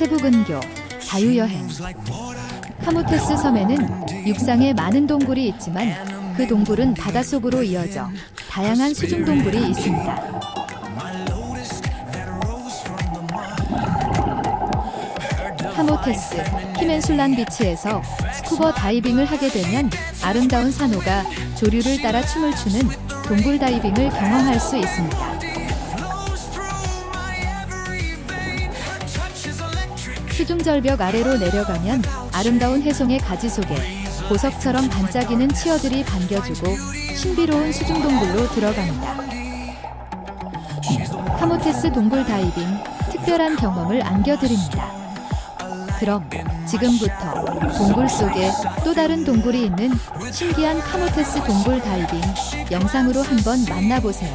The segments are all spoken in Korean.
세부근교, 자유여행. 카모테스 섬에는 육상에 많은 동굴이 있지만 그 동굴은 바닷속으로 이어져 다양한 수중 동굴이 있습니다. 카모테스, 히멘술란 비치에서 스쿠버 다이빙을 하게 되면 아름다운 산호가 조류를 따라 춤을 추는 동굴 다이빙을 경험할 수 있습니다. 수중절벽 아래로 내려가면 아름다운 해송의 가지 속에 보석처럼 반짝이는 치어들이 반겨주고 신비로운 수중동굴로 들어갑니다. 카모테스 동굴 다이빙 특별한 경험을 안겨드립니다. 그럼 지금부터 동굴 속에 또 다른 동굴이 있는 신기한 카모테스 동굴 다이빙 영상으로 한번 만나보세요.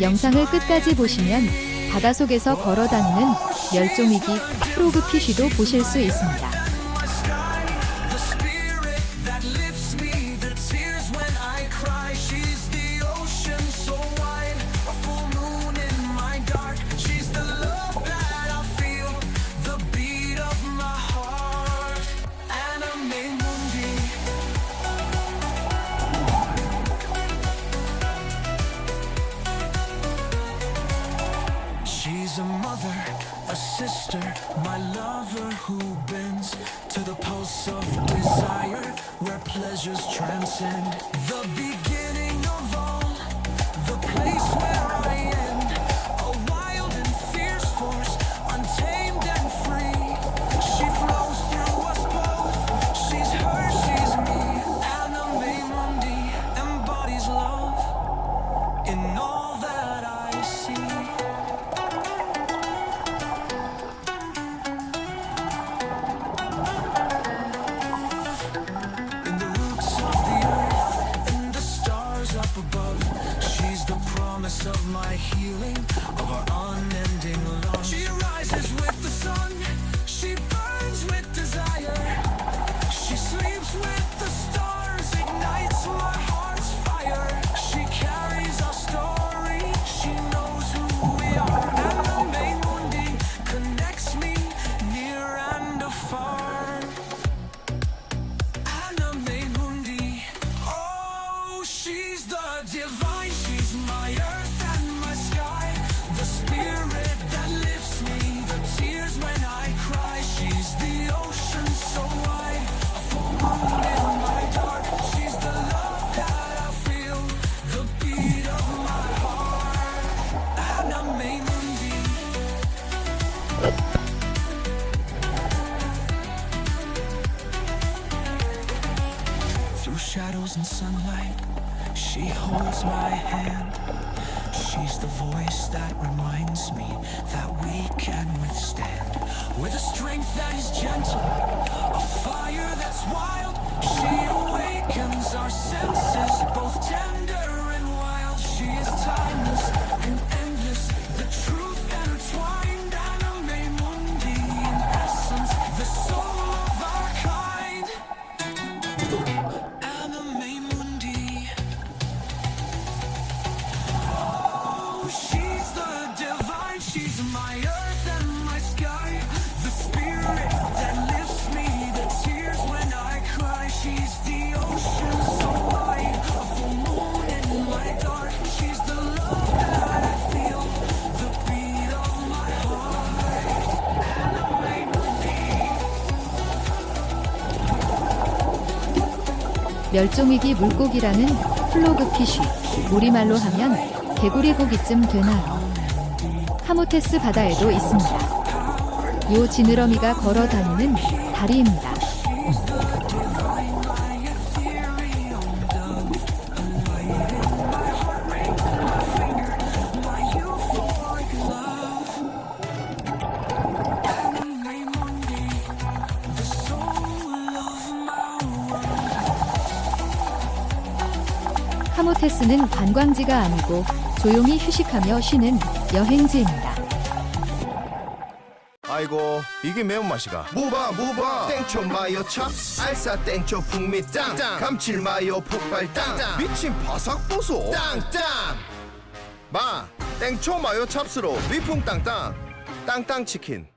영상을 끝까지 보시면 바닷속에서 걸어다니는 멸종위기 프로그피쉬도 보실 수 있습니다. She's a mother, a sister, my lover who bends to the pulse of desire where pleasures transcend. The beginning shadows and sunlight, she holds my hand. She's the voice that reminds me that we can withstand. With a strength that is gentle, a fire that's wild. She awakens our senses, both tender 멸종위기 물고기라는 플로그피쉬, 우리말로 하면 개구리 고기쯤 되나요? 카모테스 바다에도 있습니다. 요 지느러미가 걸어 다니는 다리입니다. 카모테스는 관광지가 아니고 조용히 휴식하며 쉬는 여행지입니다. 아이고 이게 매운맛이가. 무바 무바. 땡초 마요 찹스 알싸 땡초 풍미 땅 감칠 마요 폭발 땅. 미친 바삭 보소. 땅땅. 마 땡초 마요 찹스로 위풍 땅땅. 땅땅 치킨